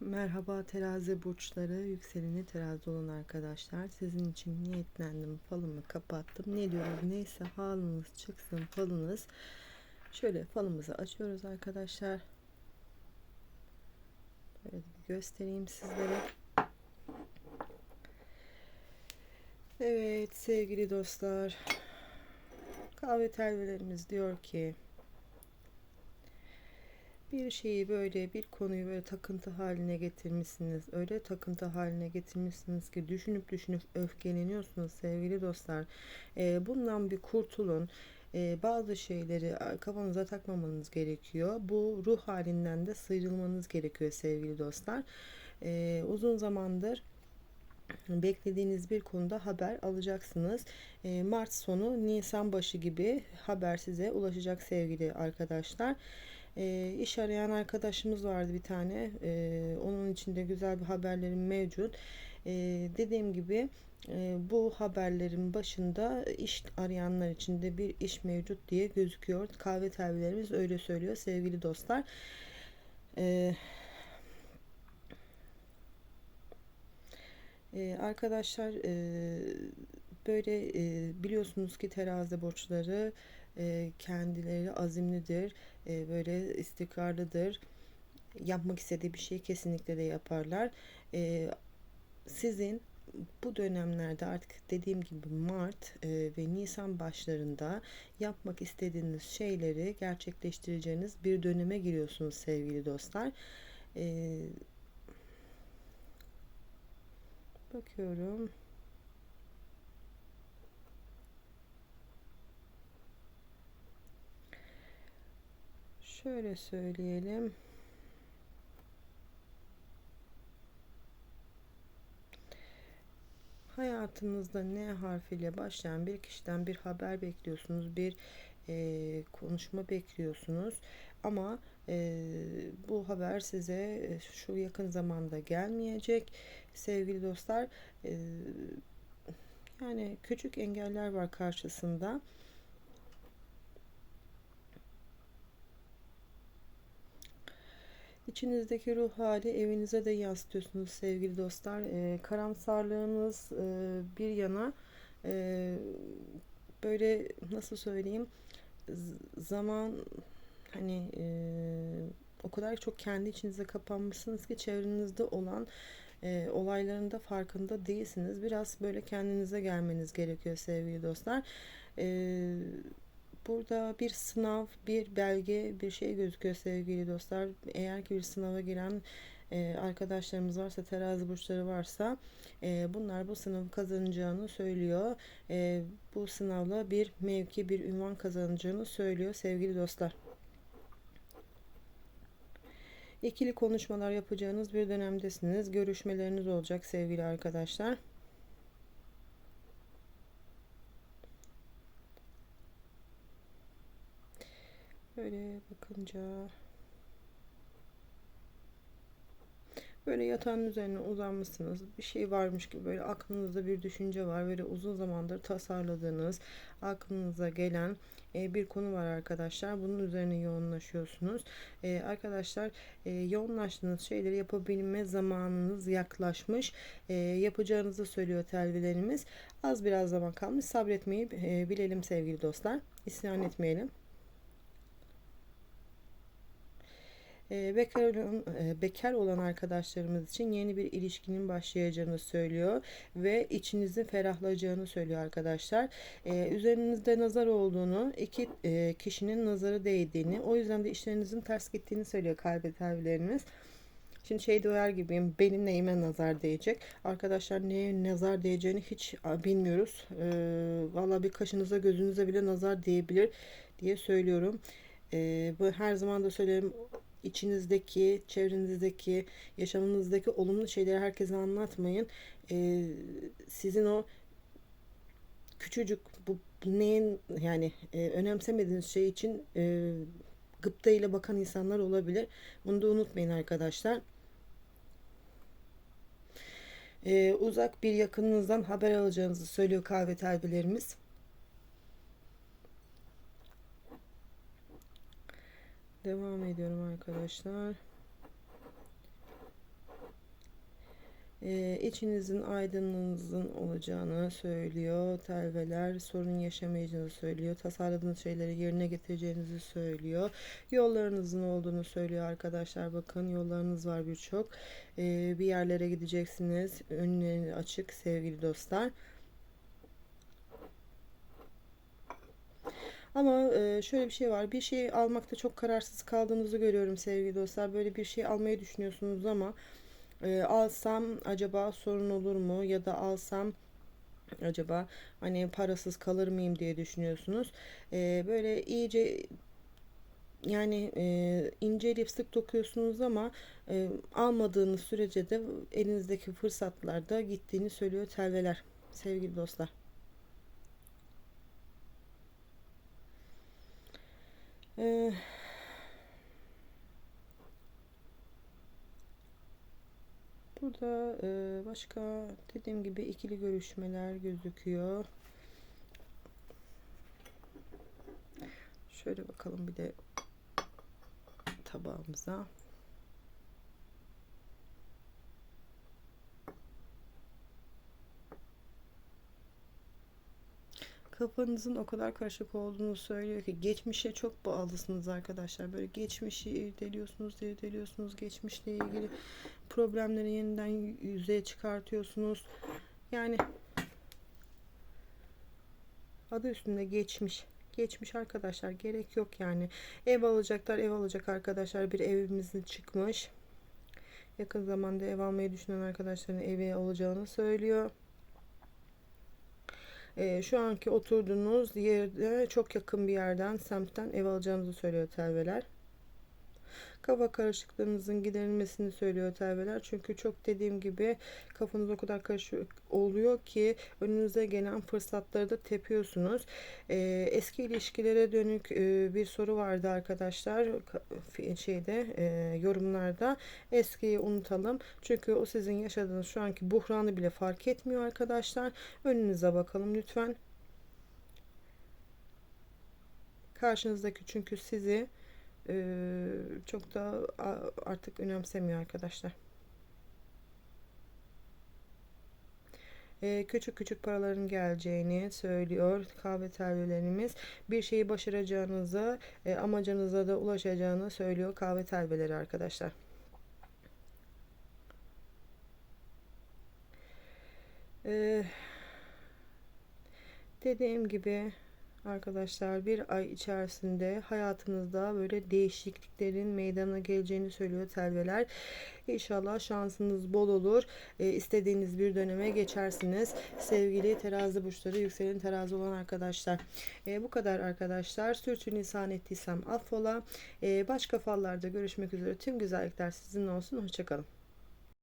Merhaba terazi burçları, yükseleni terazi olan arkadaşlar. Sizin için niyetlendim, falımı kapattım. Ne diyoruz neyse halınız çıksın falınız. Şöyle falımızı açıyoruz arkadaşlar. Böyle bir göstereyim sizlere. Evet sevgili dostlar. Kahve telvelerimiz diyor ki bir şeyi böyle bir konuyu böyle takıntı haline getirmişsiniz. Öyle takıntı haline getirmişsiniz ki düşünüp düşünüp öfkeleniyorsunuz sevgili dostlar. Ee, bundan bir kurtulun. Ee, bazı şeyleri kafanıza takmamanız gerekiyor. Bu ruh halinden de sıyrılmanız gerekiyor sevgili dostlar. Ee, uzun zamandır beklediğiniz bir konuda haber alacaksınız. E, Mart sonu Nisan başı gibi haber size ulaşacak sevgili arkadaşlar. E, iş arayan arkadaşımız vardı bir tane. E, onun içinde güzel bir haberlerim mevcut. E, dediğim gibi e, bu haberlerin başında iş arayanlar için de bir iş mevcut diye gözüküyor. Kahve telvilerimiz öyle söylüyor sevgili dostlar. E, e, arkadaşlar e, böyle e, biliyorsunuz ki terazi borçları e, kendileri azimlidir, e, böyle istikrarlıdır. Yapmak istediği bir şeyi kesinlikle de yaparlar. E, sizin bu dönemlerde artık dediğim gibi Mart e, ve Nisan başlarında yapmak istediğiniz şeyleri gerçekleştireceğiniz bir döneme giriyorsunuz sevgili dostlar. E, bakıyorum. Şöyle söyleyelim. Hayatınızda N harfiyle başlayan bir kişiden bir haber bekliyorsunuz, bir e, konuşma bekliyorsunuz. Ama e, bu haber size şu yakın zamanda gelmeyecek. Sevgili dostlar, e, yani küçük engeller var karşısında. İçinizdeki ruh hali evinize de yansıtıyorsunuz sevgili dostlar. E, karamsarlığınız e, bir yana e, böyle nasıl söyleyeyim zaman hani e, o kadar çok kendi içinize kapanmışsınız ki çevrenizde olan e, olayların da farkında değilsiniz. Biraz böyle kendinize gelmeniz gerekiyor sevgili dostlar. E, Burada bir sınav, bir belge, bir şey gözüküyor sevgili dostlar. Eğer ki bir sınava giren e, arkadaşlarımız varsa, terazi burçları varsa e, bunlar bu sınavı kazanacağını söylüyor. E, bu sınavla bir mevki, bir ünvan kazanacağını söylüyor sevgili dostlar. İkili konuşmalar yapacağınız bir dönemdesiniz. Görüşmeleriniz olacak sevgili arkadaşlar. Böyle bakınca böyle yatağın üzerine uzanmışsınız. Bir şey varmış gibi böyle aklınızda bir düşünce var. Böyle uzun zamandır tasarladığınız, aklınıza gelen e, bir konu var arkadaşlar. Bunun üzerine yoğunlaşıyorsunuz. E, arkadaşlar e, yoğunlaştığınız şeyleri yapabilme zamanınız yaklaşmış. E, yapacağınızı söylüyor telvilerimiz. Az biraz zaman kalmış. Sabretmeyi e, bilelim sevgili dostlar. İsyan etmeyelim. Bekar olan, e, bekar olan arkadaşlarımız için yeni bir ilişkinin başlayacağını söylüyor ve içinizin ferahlayacağını söylüyor arkadaşlar. Ee, üzerinizde nazar olduğunu, iki e, kişinin nazarı değdiğini, o yüzden de işlerinizin ters gittiğini söylüyor kalbe terbileriniz. Şimdi şey diyor gibiyim benim neyime nazar değecek. Arkadaşlar neye nazar değeceğini hiç bilmiyoruz. Ee, Valla bir kaşınıza gözünüze bile nazar değebilir diye söylüyorum. Ee, bu her zaman da söylerim içinizdeki, çevrenizdeki, yaşamınızdaki olumlu şeyleri herkese anlatmayın. Ee, sizin o küçücük bu, neyin yani e, önemsemediğiniz şey için e, gıpta ile bakan insanlar olabilir. Bunu da unutmayın arkadaşlar. Ee, uzak bir yakınınızdan haber alacağınızı söylüyor kahve terbilerimiz. Devam ediyorum arkadaşlar. e, içinizin aydınlığınızın olacağını söylüyor. Telveler sorun yaşamayacağını söylüyor. Tasarladığınız şeyleri yerine getireceğinizi söylüyor. Yollarınızın olduğunu söylüyor arkadaşlar. Bakın yollarınız var birçok. E, bir yerlere gideceksiniz. Önleri açık sevgili dostlar. Ama e, şöyle bir şey var. Bir şey almakta çok kararsız kaldığınızı görüyorum sevgili dostlar. Böyle bir şey almayı düşünüyorsunuz ama e, alsam acaba sorun olur mu ya da alsam acaba hani parasız kalır mıyım diye düşünüyorsunuz. E, böyle iyice yani e, ince lipstik dokuyorsunuz ama e, almadığınız sürece de elinizdeki fırsatlarda gittiğini söylüyor telveler sevgili dostlar. Ee, burada e, başka dediğim gibi ikili görüşmeler gözüküyor. Şöyle bakalım bir de tabağımıza. Kafanızın o kadar karışık olduğunu söylüyor ki geçmişe çok bağlısınız arkadaşlar. Böyle geçmişi irdeliyorsunuz, irdeliyorsunuz. Geçmişle ilgili problemleri yeniden yüzeye çıkartıyorsunuz. Yani adı üstünde geçmiş. Geçmiş arkadaşlar gerek yok yani. Ev alacaklar, ev alacak arkadaşlar. Bir evimizin çıkmış. Yakın zamanda ev almayı düşünen arkadaşların evi olacağını söylüyor e, şu anki oturduğunuz yerde çok yakın bir yerden semtten ev alacağınızı söylüyor telveler kafa karışıklığınızın giderilmesini söylüyor telveler. Çünkü çok dediğim gibi kafanız o kadar karışık oluyor ki önünüze gelen fırsatları da tepiyorsunuz. Ee, eski ilişkilere dönük e, bir soru vardı arkadaşlar şeyde e, yorumlarda. Eskiyi unutalım. Çünkü o sizin yaşadığınız şu anki buhranı bile fark etmiyor arkadaşlar. Önünüze bakalım lütfen. Karşınızdaki çünkü sizi çok da artık önemsemiyor arkadaşlar. küçük küçük paraların geleceğini söylüyor kahve telvelerimiz. Bir şeyi başaracağınızı, amacınıza da ulaşacağını söylüyor kahve telveleri arkadaşlar. dediğim gibi arkadaşlar bir ay içerisinde hayatınızda böyle değişikliklerin meydana geleceğini söylüyor telveler. İnşallah şansınız bol olur. E, istediğiniz bir döneme geçersiniz. Sevgili terazi burçları yükselen terazi olan arkadaşlar. E, bu kadar arkadaşlar. Sürçülisan ettiysem affola. E, başka fallarda görüşmek üzere. Tüm güzellikler sizin olsun. Hoşçakalın.